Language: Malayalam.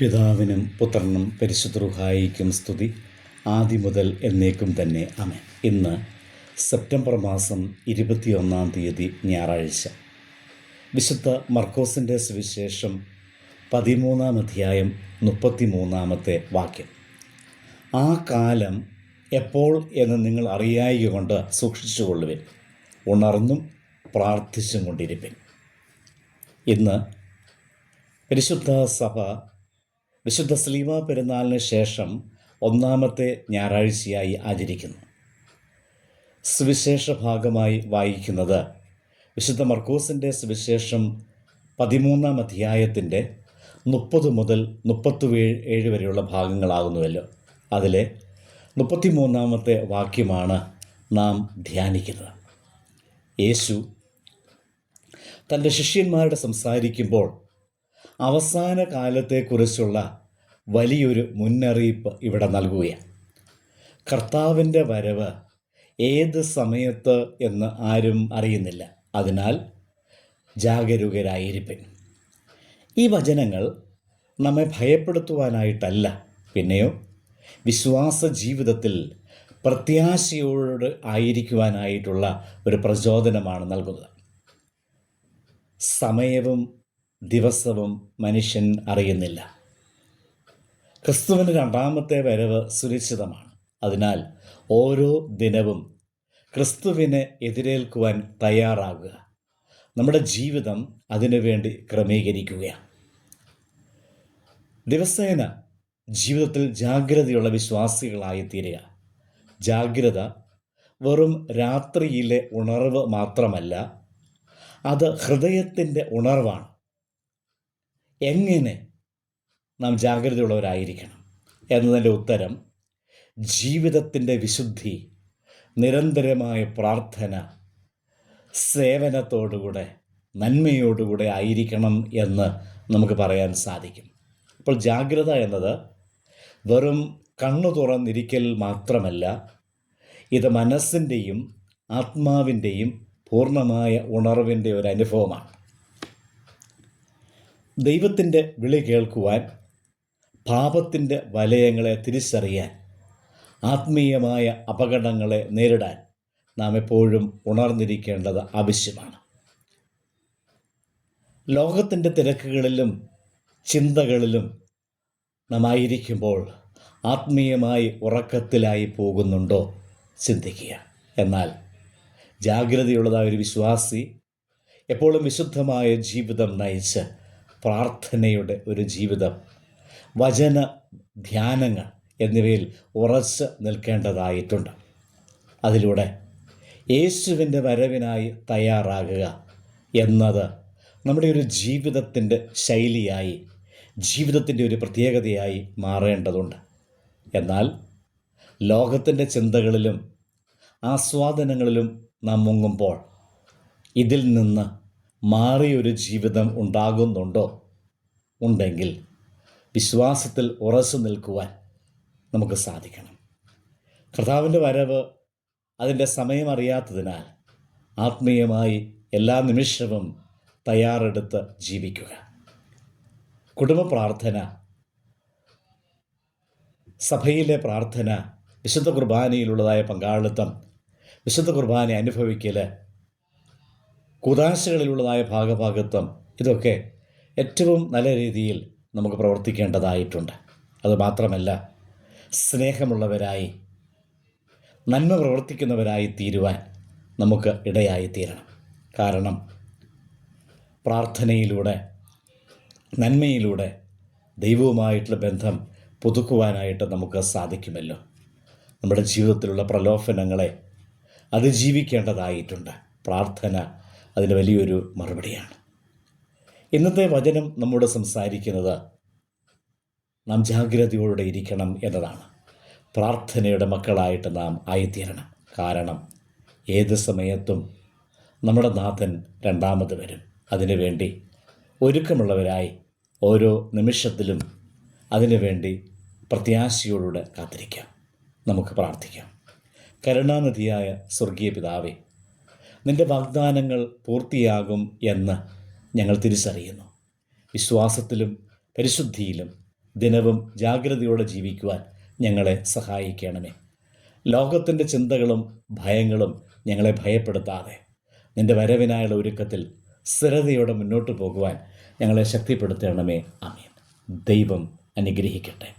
പിതാവിനും പുത്രനും പരിശുദ്ധ സ്തുതി. ആദ്യം മുതൽ എന്നേക്കും തന്നെ. അമേൻ ഇന്ന് സെപ്റ്റംബർ മാസം ഇരുപത്തിയൊന്നാം തീയതി ഞായറാഴ്ച. വിശുദ്ധ മർക്കോസിന്റെ സുവിശേഷം പതിമൂന്നാം അധ്യായം മുപ്പത്തിമൂന്നാമത്തെ വാക്യം. ആ കാലം എപ്പോൾ എന്ന് നിങ്ങൾ അറിയായി കൊണ്ട് സൂക്ഷിച്ചുകൊള്ളുവിൻ. ഉണർന്നും പ്രാർത്ഥിച്ചും കൊണ്ടിരിപ്പിൻ ഇന്ന് പരിശുദ്ധ സഭ വിശുദ്ധ സ്ലീമ പെരുന്നാളിന് ശേഷം ഒന്നാമത്തെ ഞായറാഴ്ചയായി ആചരിക്കുന്നു. സുവിശേഷ ഭാഗമായി വായിക്കുന്നത് വിശുദ്ധ മർക്കോസിന്റെ സുവിശേഷം പതിമൂന്നാം അധ്യായത്തിന്റെ മുപ്പത് മുതൽ മുപ്പത്തി ഏഴ് വരെയുള്ള ഭാഗങ്ങളാകുന്നുവല്ലോ. അതിലെ മുപ്പത്തിമൂന്നാമത്തെ വാക്യമാണ് നാം ധ്യാനിക്കുന്നത്. യേശു തന്റെ ശിഷ്യന്മാരുടെ സംസാരിക്കുമ്പോൾ അവസാന കാലത്തെക്കുറിച്ചുള്ള വലിയൊരു മുന്നറിയിപ്പ് ഇവിടെ നൽകുകയാണ്. കർത്താവിന്റെ വരവ് ഏത് സമയത്ത് എന്ന് ആരും അറിയുന്നില്ല. അതിനാൽ ജാഗരൂകരായിരിപ്പിൻ. ഈ വചനങ്ങൾ നമ്മെ ഭയപ്പെടുത്തുവാനായിട്ടല്ല. പിന്നെയോ വിശ്വാസ ജീവിതത്തിൽ പ്രത്യാശയോട് ആയിരിക്കുവാനായിട്ടുള്ള ഒരു പ്രചോദനമാണ് നൽകുന്നത്. സമയവും ദിവസവും മനുഷ്യൻ അറിയുന്നില്ല. ക്രിസ്തുവിന് രണ്ടാമത്തെ വരവ് സുരക്ഷിതമാണ്. അതിനാൽ ഓരോ ദിനവും ക്രിസ്തുവിനെ എതിരേൽക്കുവാൻ തയ്യാറാകുക. നമ്മുടെ ജീവിതം അതിനുവേണ്ടി ക്രമീകരിക്കുക. ദിവസേന ജീവിതത്തിൽ ജാഗ്രതയുള്ള വിശ്വാസികളായി തീരുക. ജാഗ്രത വെറും രാത്രിയിലെ ഉണർവ് മാത്രമല്ല അത് ഹൃദയത്തിന്റെ ഉണർവാണ്. എങ്ങനെ നാം ജാഗ്രതയുള്ളവരായിരിക്കണം എന്നതിന്റെ ഉത്തരം ജീവിതത്തിന്റെ വിശുദ്ധി നിരന്തരമായ പ്രാർത്ഥന സേവനത്തോടുകൂടെ നന്മയോടുകൂടെ ആയിരിക്കണം എന്ന് നമുക്ക് പറയാൻ സാധിക്കും. അപ്പോൾ ജാഗ്രത എന്നത് വെറും കണ്ണു തുറന്നിരിക്കൽ മാത്രമല്ല ഇത് മനസ്സിന്റെയും ആത്മാവിന്റെയും പൂർണമായ ഉണർവിന്റെ ഒരു അനുഭവമാണ്. ദൈവത്തിന്റെ വിളി കേൾക്കുവാൻ പാപത്തിന്റെ വലയങ്ങളെ തിരിച്ചറിയാൻ ആത്മീയമായ അപകടങ്ങളെ നേരിടാൻ നാം എപ്പോഴും ഉണർന്നിരിക്കേണ്ടത് ആവശ്യമാണ്. ലോകത്തിന്റെ തിരക്കുകളിലും ചിന്തകളിലും നാം ആയിരിക്കുമ്പോൾ ആത്മീയമായി ഉറക്കത്തിലായി പോകുന്നുണ്ടോ ചിന്തിക്കുക. എന്നാൽ ജാഗ്രതയുള്ളതായ ഒരു വിശ്വാസി എപ്പോഴും വിശുദ്ധമായ ജീവിതം നയിച്ച് പ്രാർത്ഥനയുടെ ഒരു ജീവിതം വചന ധ്യാനങ്ങൾ എന്നിവയിൽ ഉറച്ച് നിൽക്കേണ്ടതായിട്ടുണ്ട്. അതിലൂടെ യേശുവിന്റെ വരവിനായി തയ്യാറാകുക എന്നത് നമ്മുടെ ഒരു ജീവിതത്തിന്റെ ശൈലിയായി ജീവിതത്തിന്റെ ഒരു പ്രത്യേകതയായി മാറേണ്ടതുണ്ട്. എന്നാൽ ലോകത്തിന്റെ ചിന്തകളിലും ആസ്വാദനങ്ങളിലും നാം മുങ്ങുമ്പോൾ ഇതിൽ നിന്ന് മാറിയൊരു ജീവിതം ഉണ്ടാകുന്നുണ്ടോ? ഉണ്ടെങ്കിൽ വിശ്വാസത്തിൽ ഉറച്ചു നിൽക്കുവാൻ നമുക്ക് സാധിക്കണം. കർത്താവിന്റെ വരവ് അതിന്റെ സമയം അറിയാത്തതിനാൽ ആത്മീയമായി എല്ലാ നിമിഷവും തയ്യാറെടുത്ത് ജീവിക്കുക. കുടുംബ പ്രാർത്ഥന സഭയിലെ പ്രാർത്ഥന വിശുദ്ധ കുർബാനയിലുള്ളതായ പങ്കാളിത്തം വിശുദ്ധ കുർബാന അനുഭവിക്കൽ കുതാശകളിലുള്ളതായ ഭാഗഭാഗത്വം ഇതൊക്കെ ഏറ്റവും നല്ല രീതിയിൽ നമുക്ക് പ്രവർത്തിക്കേണ്ടതായിട്ടുണ്ട്. അതുമാത്രമല്ല സ്നേഹമുള്ളവരായി നന്മ പ്രവർത്തിക്കുന്നവരായി തീരുവാൻ നമുക്ക് ഇടയായി തീരണം കാരണം പ്രാർത്ഥനയിലൂടെ നന്മയിലൂടെ ദൈവവുമായിട്ടുള്ള ബന്ധം പുതുക്കുവാനായിട്ട് നമുക്ക് സാധിക്കുമല്ലോ. നമ്മുടെ ജീവിതത്തിലുള്ള പ്രലോഭനങ്ങളെ അതിജീവിക്കേണ്ടതായിട്ടുണ്ട്. പ്രാർത്ഥന അതിന് വലിയൊരു മറുപടിയാണ്. ഇന്നത്തെ വചനം നമ്മോട് സംസാരിക്കുന്നത് നാം ജാഗ്രതയോടെ ഇരിക്കണം എന്നതാണ്. പ്രാർത്ഥനയുടെ മക്കളായിട്ട് നാം ആയിത്തീരണം. കാരണം ഏത് സമയത്തും നമ്മുടെ നാഥൻ രണ്ടാമത് വരും. അതിനുവേണ്ടി ഒരുക്കമുള്ളവരായി ഓരോ നിമിഷത്തിലും അതിനുവേണ്ടി പ്രത്യാശയോടുകൂടെ കാത്തിരിക്കാം. നമുക്ക് പ്രാർത്ഥിക്കാം. കരുണാനിധിയായ സ്വർഗീയ പിതാവേ നിന്റെ വാഗ്ദാനങ്ങൾ പൂർത്തിയാകും എന്ന് ഞങ്ങൾ തിരിച്ചറിയുന്നു. വിശ്വാസത്തിലും പരിശുദ്ധിയിലും ദിനവും ജാഗ്രതയോടെ ജീവിക്കുവാൻ ഞങ്ങളെ സഹായിക്കണമേ. ലോകത്തിന്റെ ചിന്തകളും ഭയങ്ങളും ഞങ്ങളെ ഭയപ്പെടുത്താതെ നിന്റെ വരവിനായുള്ള ഒരുക്കത്തിൽ സ്ഥിരതയോടെ മുന്നോട്ട് പോകുവാൻ ഞങ്ങളെ ശക്തിപ്പെടുത്തണമേ. അമീൻ ദൈവം അനുഗ്രഹിക്കട്ടെ.